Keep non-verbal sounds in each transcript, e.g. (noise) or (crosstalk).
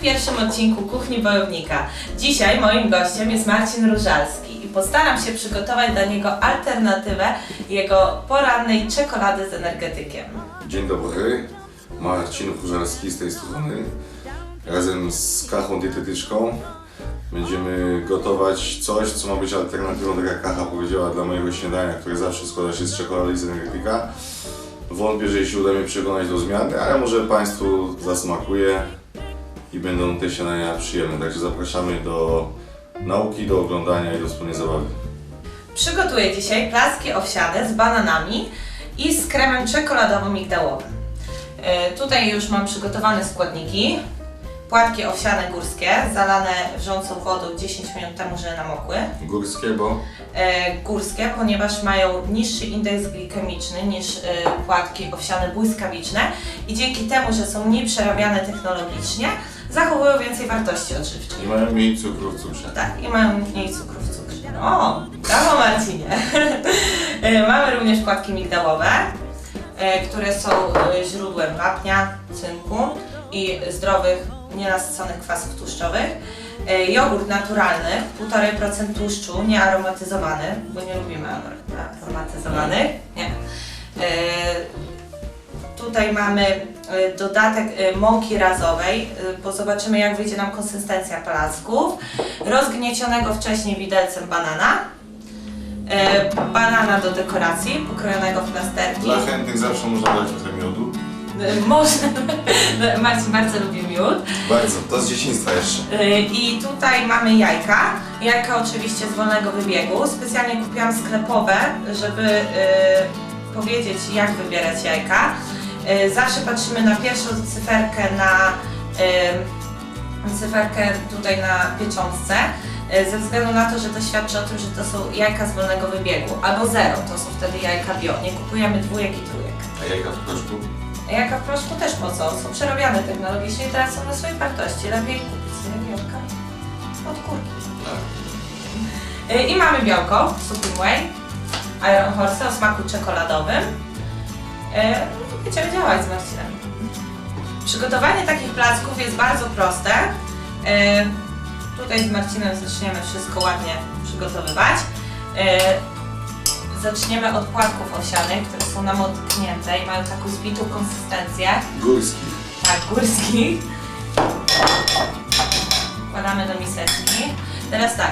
w pierwszym odcinku Kuchni Bojownika. Dzisiaj moim gościem jest Marcin Różalski i postaram się przygotować dla niego alternatywę jego porannej czekolady z energetykiem. Dzień dobry, Marcin Kurzarski z tej strony. Razem z Kachą Dietetyczką będziemy gotować coś, co ma być alternatywą, tak jak Kacha powiedziała, dla mojego śniadania, które zawsze składa się z czekolady i z energetyka. Wątpię, że się uda mi przekonać do zmiany, ale może Państwu zasmakuje i będą te śniadania przyjemne. Także zapraszamy do nauki, do oglądania i do wspólnej zabawy. Przygotuję dzisiaj placki owsiane z bananami i z kremem czekoladowym-migdałowym. E, Tutaj już mam przygotowane składniki. Płatki owsiane górskie, zalane wrzącą wodą 10 minut temu, że namokły. Górskie, bo e, górskie, ponieważ mają niższy indeks glikemiczny niż e, płatki owsiane błyskawiczne i dzięki temu, że są mniej przerabiane technologicznie, zachowują więcej wartości odżywczych. nie mają mniej cukru w cukrze. Tak, i mają mniej cukru w cukrze. O, brawo Marcinie. (laughs) E, Mamy również płatki migdałowe, e, które są e, źródłem wapnia, cynku i zdrowych, nienasyconych kwasów tłuszczowych. Jogurt naturalny, 1,5% tłuszczu, niearomatyzowany, bo nie lubimy ar- aromatyzowanych. Nie. Tutaj mamy dodatek e, mąki razowej, e, bo zobaczymy jak wyjdzie nam konsystencja placków. Rozgniecionego wcześniej widelcem banana. E, Banana do dekoracji, pokrojonego w plasterki. Dla chętnych zawsze można dać trochę miodu. E, Można. (laughs) Marcin bardzo lubi miód. Bardzo, to z dzieciństwa jeszcze. I tutaj mamy jajka. Jajka oczywiście z wolnego wybiegu. Specjalnie kupiłam sklepowe, żeby powiedzieć jak wybierać jajka. Y, zawsze patrzymy na pierwszą cyferkę na y, cyferkę tutaj na pieczątce. y, Ze względu na to, że to świadczy o tym, że to są jajka z wolnego wybiegu, albo zero, to są wtedy jajka bio. Nie kupujemy dwójek i trójek. A jajka w proszku? Jajka w proszku też po co? Są przerabiane technologicznie i teraz są na swojej wartości. Lepiej kupić sobie białka od kurki. Tak. I mamy białko, Supreme Whey, Iron Horse o smaku czekoladowym. Będziemy działać z Marcinem. Przygotowanie takich placków jest bardzo proste. Y, Tutaj z Marcinem zaczniemy wszystko ładnie przygotowywać. Y, Zaczniemy od płatków owsianych, które są namotknięte i mają taką zbitą konsystencję. Górski. Tak, górskich. Wkładamy do miseczki. Teraz tak,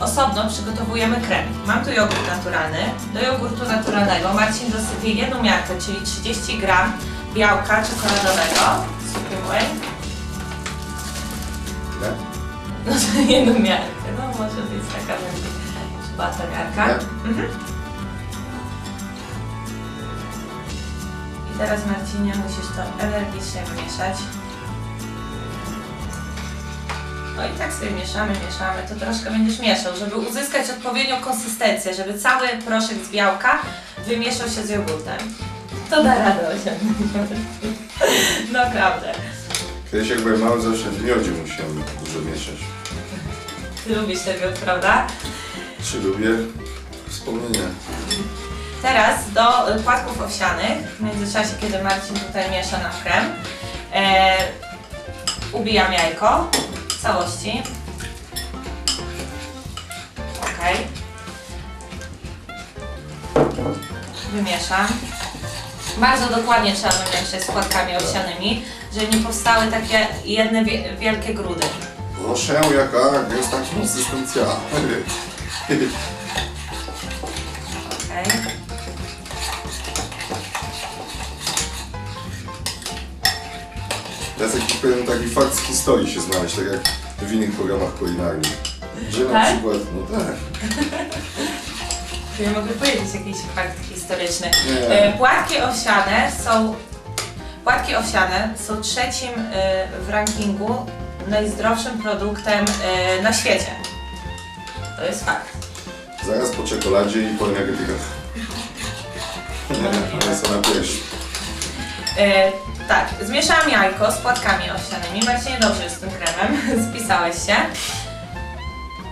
osobno przygotowujemy krem. Mam tu jogurt naturalny. Do jogurtu naturalnego Marcin dosypie jedną miarkę, czyli 30 gram białka czekoladowego. Ile? No to (laughs) jedną miarkę, no może być taka będzie chyba ta miarka. Mhm. I teraz Marcinie musisz to energicznie wymieszać. No i tak sobie mieszamy, mieszamy, to troszkę będziesz mieszał, żeby uzyskać odpowiednią konsystencję, żeby cały proszek z białka wymieszał się z jogurtem. To da radę osiągnąć. (laughs) Naprawdę. Kiedyś jak byłem mały, zawsze w miodzie musiałem dużo mieszać. Ty lubisz ten miód, prawda? Czy lubię? Wspomnienia. Teraz do płatków owsianych, w międzyczasie kiedy Marcin tutaj miesza nam krem, e, ubijam jajko w całości. Ok. Wymieszam. Bardzo dokładnie trzeba wymieszać z płatkami owsianymi, żeby nie powstały takie jedne wie, wielkie grudy. Proszę, jaka jest ta konsystencja. Jakiś pewien taki fakt z historii się znaleźć, tak jak w innych programach kulinarnych. Że na Tak? przykład, no tak. Czy ja mogę powiedzieć jakiś fakt historyczny? Nie. E, Płatki owsiane są płatki owsiane są trzecim e, w rankingu najzdrowszym produktem e, na świecie. To jest fakt. Zaraz po czekoladzie i po energetykach. One są na piersi. E, tak, zmieszałam jajko z płatkami owsianymi. Marcinie dobrze jest z tym kremem, (laughs) spisałeś się.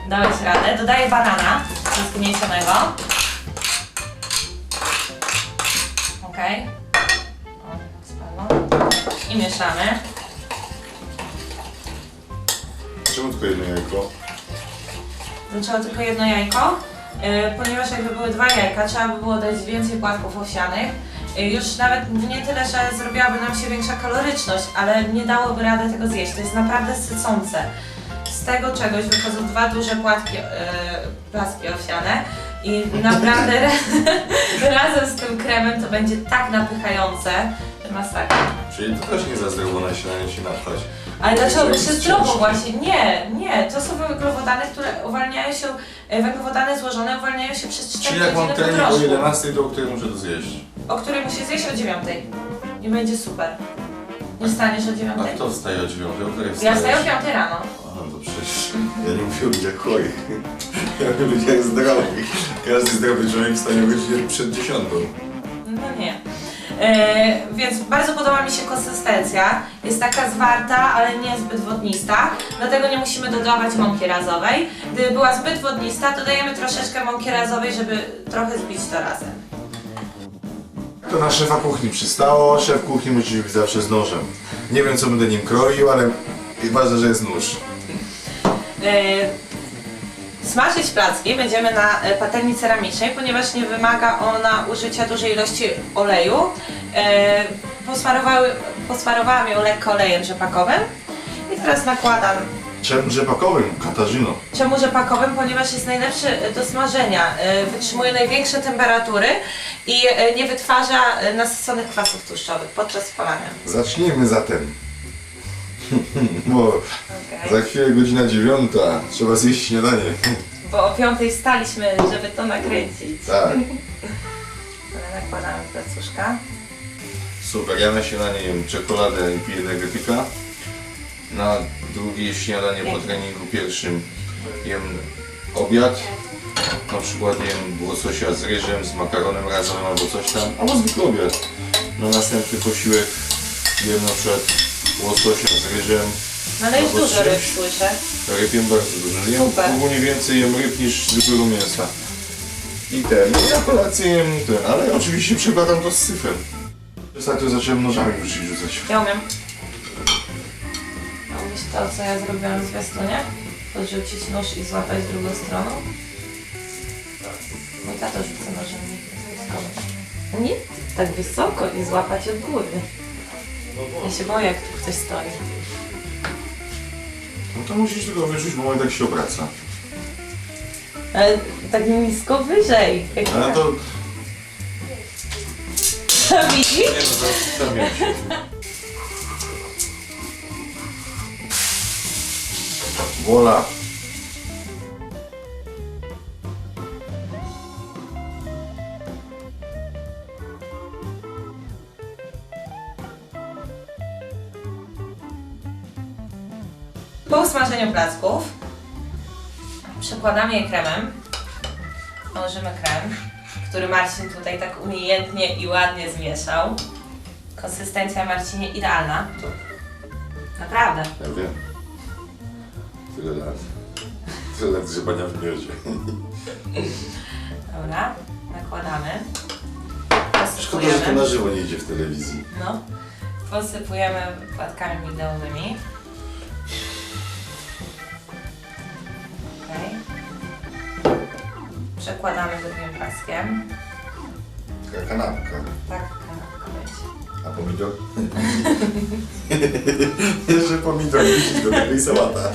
Dałeś radę. Dodaję banana zgniecionego. Ok. O, spadło. I mieszamy. Dlaczego tylko jedno jajko? Dlaczego tylko jedno jajko? E, Ponieważ jakby były dwa jajka, trzeba by było dać więcej płatków owsianych. E, Już nawet nie tyle, że zrobiłaby nam się większa kaloryczność, ale nie dałoby rady tego zjeść. To jest naprawdę sycące. Z tego czegoś wychodzą dwa duże płatki, placki owsiane i naprawdę (laughs) ra- razem z tym kremem to będzie tak napychające, masakra. Czyli to też nie za zdrowo na śniadanie się napchać. Ale dlaczego Jest zdrowo właśnie? Nie, nie. To są węglowodany, które uwalniają się, e, węglowodany złożone uwalniają się przez 4 Czyli jak mam godziny po trening o drożdżu, 11, to o której muszę to zjeść? O której musi zjeść o 9. I będzie super. Nie wstaniesz o 9. A kto wstaje o 9? O której Ja wstajesz? wstaję o 5 rano. A, no to przecież ja nie muszę być jak chorych. Ja muszę być jak zdrowy. Każdy zdrowy człowiek wstaje o godzinie przed 10. No nie. E, więc bardzo podoba mi się konsystencja. Jest taka zwarta, ale nie zbyt wodnista. Dlatego nie musimy dodawać mąki razowej. Gdyby była zbyt wodnista, dodajemy troszeczkę mąki razowej, żeby trochę zbić to razem. To na szefa kuchni przystało. Szef kuchni musi być zawsze z nożem. Nie wiem co będę nim kroił, ale ważne, że jest nóż. E, Smażyć placki będziemy na e, patelni ceramicznej, ponieważ nie wymaga ona użycia dużej ilości oleju. Posmarowały, posmarowałam ją lekko olejem rzepakowym i teraz nakładam. Czemu rzepakowym, Katarzyno? Czemu rzepakowym? Ponieważ jest najlepszy do smażenia, e, wytrzymuje największe temperatury i e, nie wytwarza e, nasyconych kwasów tłuszczowych podczas spalania. Zacznijmy zatem. (laughs) Bo Okej. za chwilę godzina dziewiąta, trzeba zjeść śniadanie. Bo o piątej staliśmy, żeby to nakręcić. Tak. (laughs) Nakładamy placuszka. Super, ja na śniadanie jem czekoladę i piję energetyka. Na drugie śniadanie po treningu pierwszym jem obiad. Na przykład jem łososia z ryżem, z makaronem razowym albo coś tam. Albo zwykły obiad. Na następny posiłek jem na przykład łososia z ryżem. No ale już Albo dużo ryb słyszę. Ryb jem bardzo dużo. Jem Super. ogólnie więcej jem ryb niż zwykłego mięsa. I ten, ja kolację jem ten, ale oczywiście przekładam to z syfem. Ostatnio zacząłem nożami rzucić rzucać. Ja umiem. To, co ja zrobiłam w zwiastunie? Podrzucić nóż i złapać drugą stroną? Mój tato rzuca nożem nie Nie tak wysoko i złapać od góry. Ja się boję, jak tu ktoś stoi. No to musisz tylko wyrzucić, bo on tak się obraca. Ale tak nisko wyżej. Jak Ale to... (laughs) Widzisz? Nie no, to zamieniam Wola. Po usmażeniu placków przekładamy je kremem. Nałożymy krem, który Marcin tutaj tak umiejętnie i ładnie zmieszał. Konsystencja Marcinie idealna. Naprawdę. Ja wiem. Tyle lat. Tyle lat grzebania w miodzie. Dobra, nakładamy. Szkoda, że to na żywo nie idzie w telewizji. No. Posypujemy płatkami migdałowymi. Okej. Przekładamy drugim paskiem. Taka kanapka. Tak, kanapka będzie. A pomidor? (laughs) Jeszcze pomidor wisić do tego i sałata.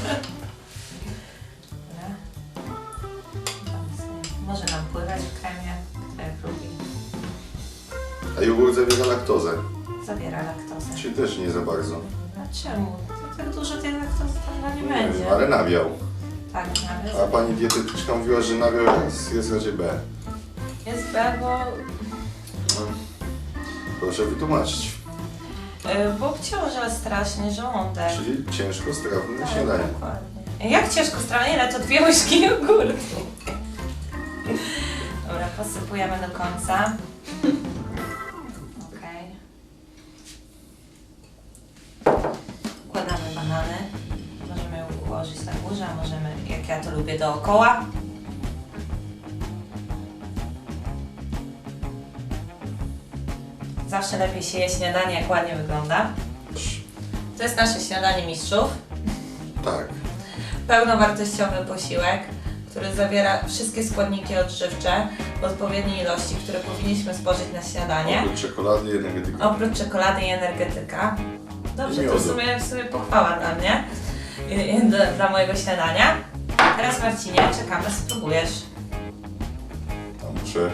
Nie za bardzo. Dlaczego? To tak dużo tej laktozy tam nie Nie będzie. ale nawiał. Tak, nawet. A pani dietetyczka mówiła, że nawiał jest, jest raczej B. Jest B, bo, Proszę wytłumaczyć. y, bo obciąża strasznie żołądek. Czyli ciężko strawne Tak, śniadanie. dokładnie. Jak ciężko strawnie, ale to dwie łyżki jogurtu. (laughs) Dobra, posypujemy do końca. Dookoła. Zawsze lepiej się je śniadanie, jak ładnie wygląda. To jest nasze śniadanie mistrzów. Tak. pełnowartościowy posiłek, który zawiera wszystkie składniki odżywcze w odpowiedniej ilości, które powinniśmy spożyć na śniadanie. Oprócz czekolady i energetyki. Oprócz czekolady i energetyka. Dobrze, I to w sumie, w sumie pochwała dla mnie, dla mojego śniadania. Teraz Marcinie, czekamy, spróbujesz. Muszę...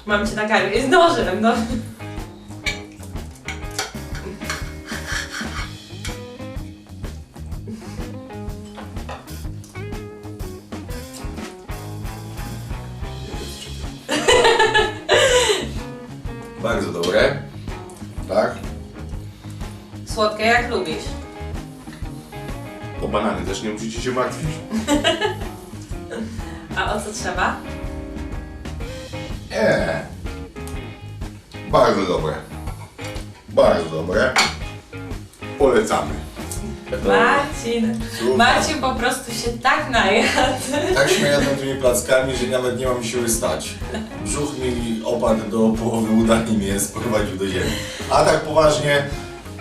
(laughs) Mam cię na karmie, jest nożem, no. Bardzo dobre. Tak? Słodkie jak lubisz. Banany też nie musicie się martwić. (laughs) A o co trzeba? Nie. Bardzo dobre. Bardzo dobre. Polecamy. Marcin. Super. Marcin po prostu się tak najadł. Tak się najadłem tymi plackami, że nawet nie mam siły stać. Brzuch mi opadł do połowy uda i mnie sprowadził do ziemi. A tak poważnie,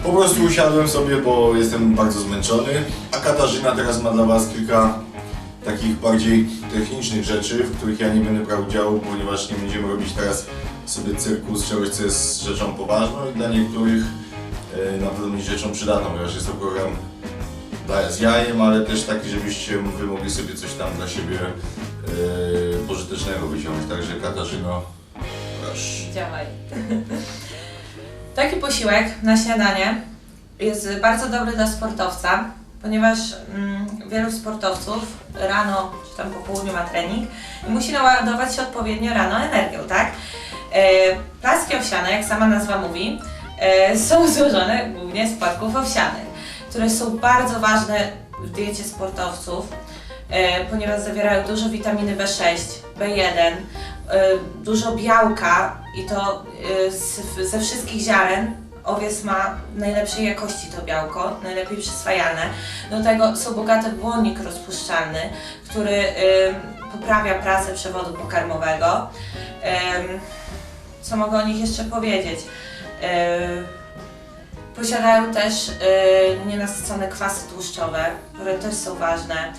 po prostu usiadłem sobie, bo jestem bardzo zmęczony. A Katarzyna teraz ma dla Was kilka takich bardziej technicznych rzeczy, w których ja nie będę brał udziału, ponieważ nie będziemy robić teraz sobie cyrku z czegoś, co jest rzeczą poważną i dla niektórych e, na pewno będzie rzeczą przydatną, ponieważ jest to program z jajem, ale też taki, żebyście wy mogli sobie coś tam dla siebie e, pożytecznego wyciągnąć. Także Katarzyno, proszę. Działaj. (laughs) Taki posiłek na śniadanie jest bardzo dobry dla sportowca, ponieważ mm, wielu sportowców rano czy tam po południu ma trening i musi naładować się odpowiednio rano energią, tak? E, owsiane, jak sama nazwa mówi, e, (laughs) są złożone głównie z płatków owsianych, które są bardzo ważne w diecie sportowców, e, ponieważ zawierają dużo witaminy B6, B1, e, dużo białka i to z, ze wszystkich ziaren owiec ma najlepszej jakości to białko, najlepiej przyswajalne. Do tego są bogate w błonnik rozpuszczalny, który em, poprawia pracę przewodu pokarmowego. Co mogę o nich jeszcze powiedzieć? Posiadają też y, nienasycone kwasy tłuszczowe, które też są ważne.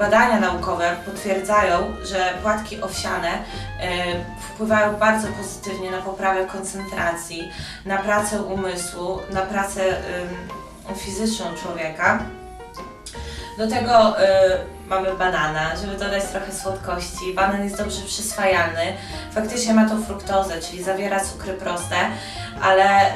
Badania naukowe potwierdzają, że płatki owsiane y, wpływają bardzo pozytywnie na poprawę koncentracji, na pracę umysłu, na pracę fizyczną człowieka. Do tego y, mamy banana, żeby dodać trochę słodkości. Banan jest dobrze przyswajalny. Faktycznie ma tą fruktozę, czyli zawiera cukry proste, ale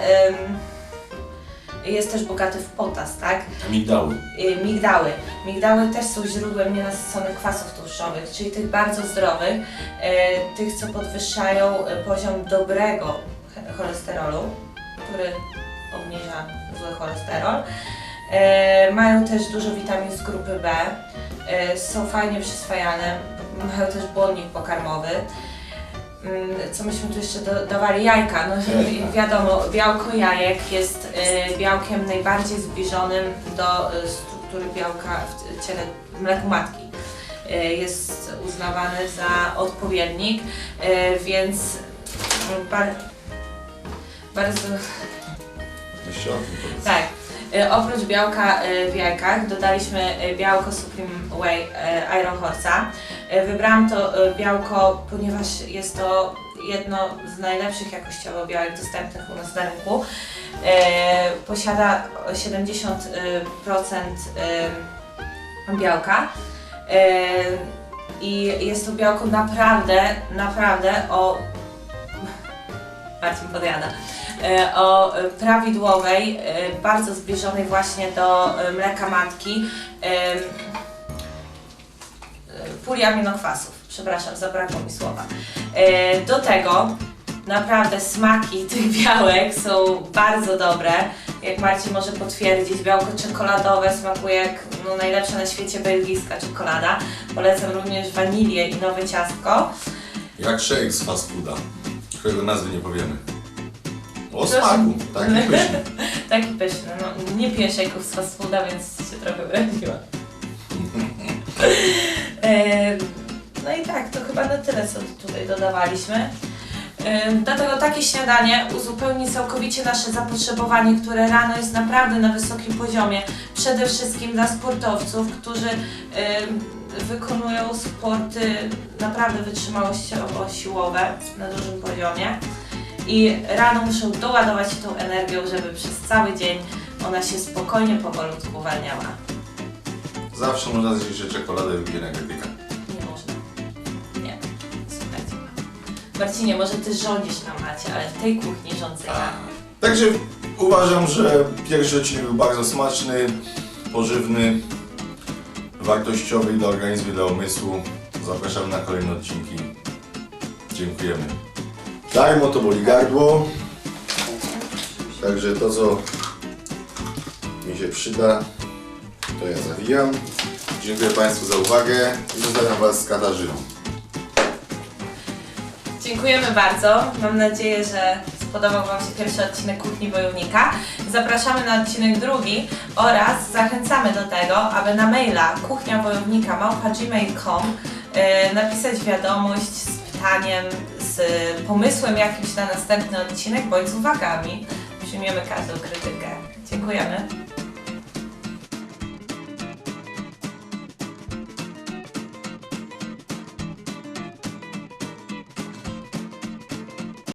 jest też bogaty w potas, tak? Migdały. Y, Migdały. Migdały też są źródłem nienasyconych kwasów tłuszczowych, czyli tych bardzo zdrowych, y, tych co podwyższają y, poziom dobrego cholesterolu, który obniża zły cholesterol. Y, Mają też dużo witamin z grupy B, y, są fajnie przyswajane, mają też błonnik pokarmowy. Mm, Co myśmy tu jeszcze dodawali? Jajka. No, wiadomo, białko jajek jest y, białkiem najbardziej zbliżonym do y, struktury białka w ciele w mleku matki. Y, jest uznawany za odpowiednik, y, więc bar, bardzo tak. Y, Oprócz białka y, w jajkach dodaliśmy y, białko Supreme Whey y, Iron Horse'a. Y, Wybrałam to y, białko, ponieważ jest to jedno z najlepszych jakościowo białek dostępnych u nas na rynku. Y, Posiada 70% y, białka. I jest to białko naprawdę, naprawdę o Marcin podjada. E, O e, prawidłowej, e, bardzo zbliżonej właśnie do e, mleka matki e, puli aminokwasów. Przepraszam, zabrakło mi słowa. E, Do tego naprawdę smaki (laughs) tych białek są bardzo dobre. Jak Marcin może potwierdzić, białko czekoladowe smakuje jak no, najlepsza na świecie belgijska czekolada. Polecam również wanilię i nowe ciastko. Jak shake z fast fooda, którego nazwy nie powiemy. O Proszę. smaku, taki pyszny. (laughs) Taki pyszny. No, nie piję shake'ów z fast fooda, więc się trochę uraziłam. Chyba na tyle, co tutaj dodawaliśmy. Dlatego takie śniadanie uzupełni całkowicie nasze zapotrzebowanie, które rano jest naprawdę na wysokim poziomie. Przede wszystkim dla sportowców, którzy wykonują sporty naprawdę wytrzymałościowo-siłowe na dużym poziomie. I rano muszą doładować się tą energią, żeby przez cały dzień ona się spokojnie, powolutku uwalniała. Zawsze można zjeść czekoladę wypić energetyka. Marcinie, może ty rządzisz na macie, ale w tej kuchni rządzę ja. Także uważam, że pierwszy odcinek był bardzo smaczny, pożywny, wartościowy dla organizmu, i dla umysłu. Zapraszam na kolejne odcinki. Dziękujemy. Darmo to boli gardło. Także to, co mi się przyda, to ja zawijam. Dziękuję Państwu za uwagę i zostawiam Was z Katarzyną. Dziękujemy bardzo. Mam nadzieję, że spodobał Wam się pierwszy odcinek Kuchni Wojownika. Zapraszamy na odcinek drugi oraz zachęcamy do tego, aby na maila kuchniawojownika.gmail.com e, napisać wiadomość z pytaniem, z pomysłem jakimś na następny odcinek bądź z uwagami. Przyjmiemy każdą krytykę. Dziękujemy.